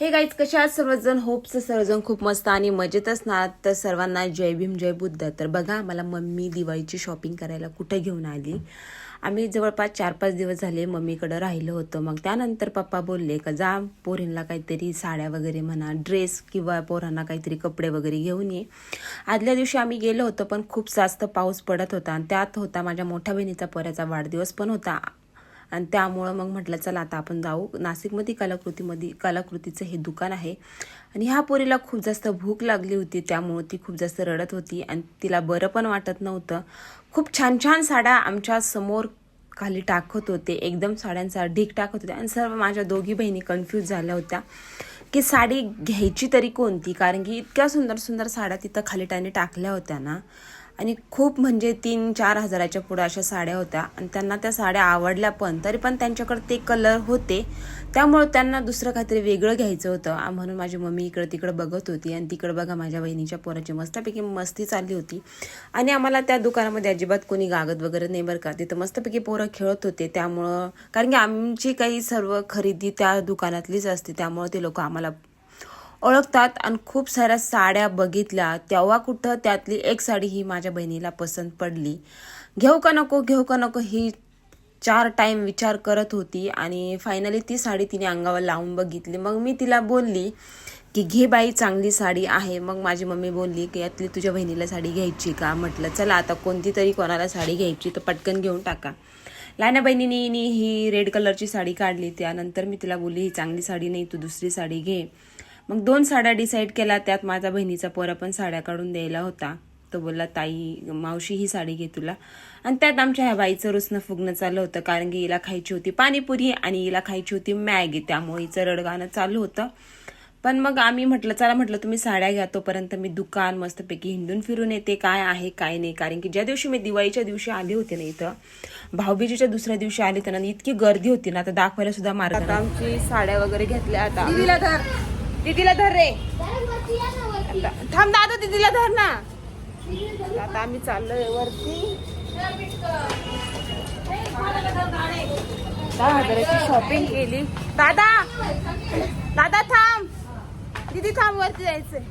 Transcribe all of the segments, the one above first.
हे गाईज कशा आहात सर्वजण होपचं सर्वजण खूप मस्त आणि मजेत असणार तर सर्वांना जय भीम जय बुद्ध. तर बघा मला मम्मी दिवाळीची शॉपिंग करायला कुठं घेऊन आली? आम्ही जवळपास चार पाच दिवस झाले मम्मीकडं राहिलं होतं. मग त्यानंतर पप्पा बोलले का जा पोरींना काहीतरी साड्या वगैरे म्हणा ड्रेस किंवा पोरांना काहीतरी कपडे वगैरे घेऊन ये. आदल्या दिवशी आम्ही गेलो होतो पण खूप जास्त पाऊस पडत होता. आणि त्यात होता माझ्या मोठ्या बहिणीचा पोऱ्याचा वाढदिवस पण होता. आणि त्यामुळं मग म्हटलं चला आता आपण जाऊ. नाशिकमध्ये कलाकृतीमध्ये कलाकृतीचं हे दुकान आहे. आणि ह्या पोरीला खूप जास्त भूक लागली होती त्यामुळं ती खूप जास्त रडत होती आणि तिला बरं पण वाटत नव्हतं. खूप छान छान साड्या आमच्यासमोर खाली टाकत होते. एकदम साड्यांचा ढीक टाकत होते आणि सर्व माझ्या दोघी बहिणी कन्फ्यूज झाल्या होत्या की साडी घ्यायची तरी कोणती? कारण की इतक्या सुंदर सुंदर साड्या तिथं खाली त्याने टाकल्या होत्या ना. आणि खूप म्हणजे तीन चार हजाराच्या पुढं अशा साड्या होत्या. आणि त्यांना त्या साड्या आवडल्या पण तरी पण त्यांच्याकडे ते कलर होते. त्यामुळं त्यांना दुसरं काहीतरी वेगळं घ्यायचं होतं. म्हणून माझी मम्मी इकडं तिकडं बघत होती. आणि तिकडं बघा माझ्या बहिणीच्या पोराची मस्तपैकी मस्ती चालली होती. आणि आम्हाला त्या दुकानामध्ये अजिबात कोणी गागत वगैरे नाही बरं का. तिथं मस्तपैकी पोरं खेळत होते. त्यामुळं कारण की आमची काही सर्व खरेदी त्या दुकानातलीच असते. त्यामुळं ते लोक आम्हाला ओळखतात आणि खूप साऱ्या साड्या बघितल्या तेव्हा कुठं त्यातली एक साडी ही माझ्या बहिणीला पसंत पडली. घेऊ का नको घेऊ का नको ही चार टाईम विचार करत होती आणि फायनली ती साडी तिने अंगावर लावून बघितली. मग मी तिला बोलली की घे बाई चांगली साडी आहे. मग माझी मम्मी बोलली की यातली तुझ्या बहिणीला साडी घ्यायची का? म्हटलं चला आता कोणती तरी कोणाला साडी घ्यायची तर पटकन घेऊन टाका. लहान्या बहिणीने ही रेड कलरची साडी काढली. त्यानंतर मी तिला बोलली ही चांगली साडी नाही तू दुसरी साडी घे. मग दोन साड्या डिसाईड केल्या त्यात माझा बहिणीचा पोरा पण साड्या काढून द्यायला होता. तो बोलला ताई मावशी ही साडी घे तुला. आणि त्यात आमच्या ह्या बाईचं रुसणं फुगणं चाललं होतं कारण की हिला खायची होती पाणीपुरी आणि हिला खायची होती मॅगी. त्यामुळे हिचं रडगाणं चालू होतं. पण मग आम्ही म्हटलं चला म्हटलं तुम्ही साड्या घ्या. तोपर्यंत मी दुकान मस्तपैकी हिंडून फिरून येते. काय आहे काय नाही. कारण की ज्या दिवशी मी दिवाळीच्या दिवशी आले होते ना इथं भाऊबीजेच्या दुसऱ्या दिवशी आले तर ना इतकी गर्दी होती ना आता दाखवायला सुद्धा मार्ग आता आमची साड्या वगैरे घेतल्या आता. दीदीला धर रे. आता थांब दादा दीदीला धर ना. आता आम्ही चाललोय वरती. दहा हजाराची शॉपिंग केली. दादा दादा थांब. दीदी थांब वरती जायचंय.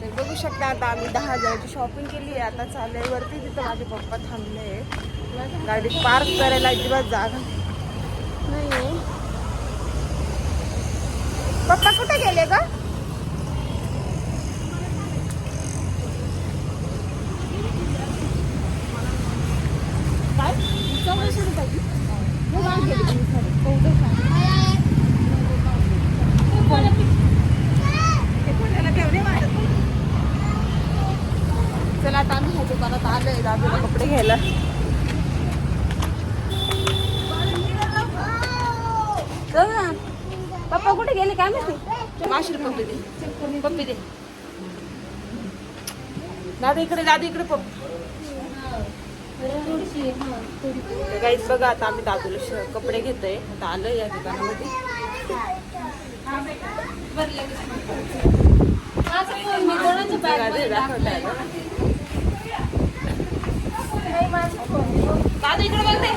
तर बघू शकता आता आम्ही दहा हजाराची शॉपिंग केली आता चाललोय वरती तिथं माझे पप्पा थांबले गाडी पार्क करायला अजिबात जागा नाही पप्पा कुठे गेले का काय हो, चला आता आम्ही ह्या दुकानात आलोय. दादूला कपडे घ्यायला जाऊ ना. पप्पा कुठे गेले? काय माहिती? माशी पप्पी दे. पप्पी दे. दादा इकडे दादा इकडे पप्पी. गाईच बघा आता आम्ही दादूला कपडे घेतोय. आता आलोय या दुकानामध्ये दादा इकडे बघ. रे.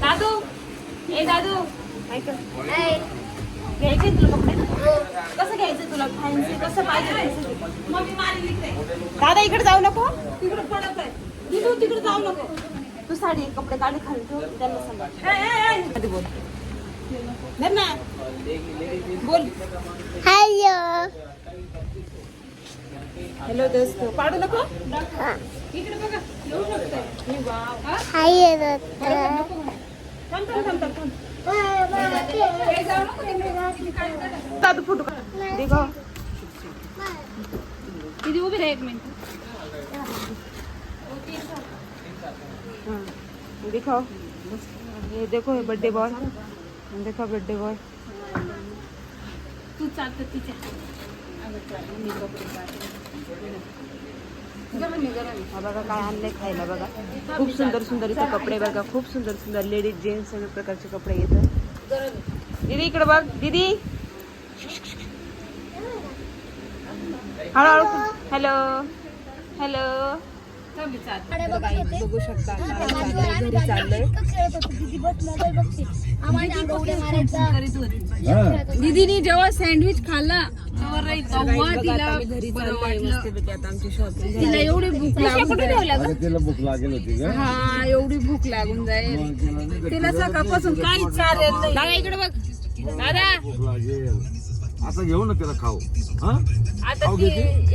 दादू. ए दादू. ऐक घ्यायचे तुला कपडे? कसं घ्यायचं तुला? फॅन्सी कसं पाहिजे दादा इकडे जाऊ नको. तिकडे पडत आहे. तू तिकडे जाऊ नको. तू साडी कपडे काढे खाली ठेव त्यांना सांग बोल. धर ना. बोल. हॅलो दोस्त. पाडू नको? इकडे बघा. येऊ शकतंय. हे? दादू फ़ोटो काढ दे गं. किती उभी एक मिनिट दिखाओ ये देखो ये बर्थडे बॉय देखो बर्थडे बॉय तू तिच्या हा बघा काय आणलंय खायला बघा. खूप सुंदर सुंदर इथे कपडे बघा. खूप सुंदर सुंदर लेडीज जेंट्स सगळ्या प्रकारचे कपडे येतात. दीदी इकडे बघ. दीदी. हळूहळू. हॅलो. हॅलो. बघू शकता. घरी चाललोय. दीदीनी जेव्हा सँडविच खाल्ला घरी चाललोय मस्तपैकी आता आमची शॉपिंग तिला एवढी भूक लागून जाईल. अगं तिला भूक लागेल होती का हा एवढी भूक लागून जाईल. तिला सकाळपासून काही चालेल नाही. दादा इकडे बघ. दादा. आता घेऊ ना तिला खाऊ. हा? घेते?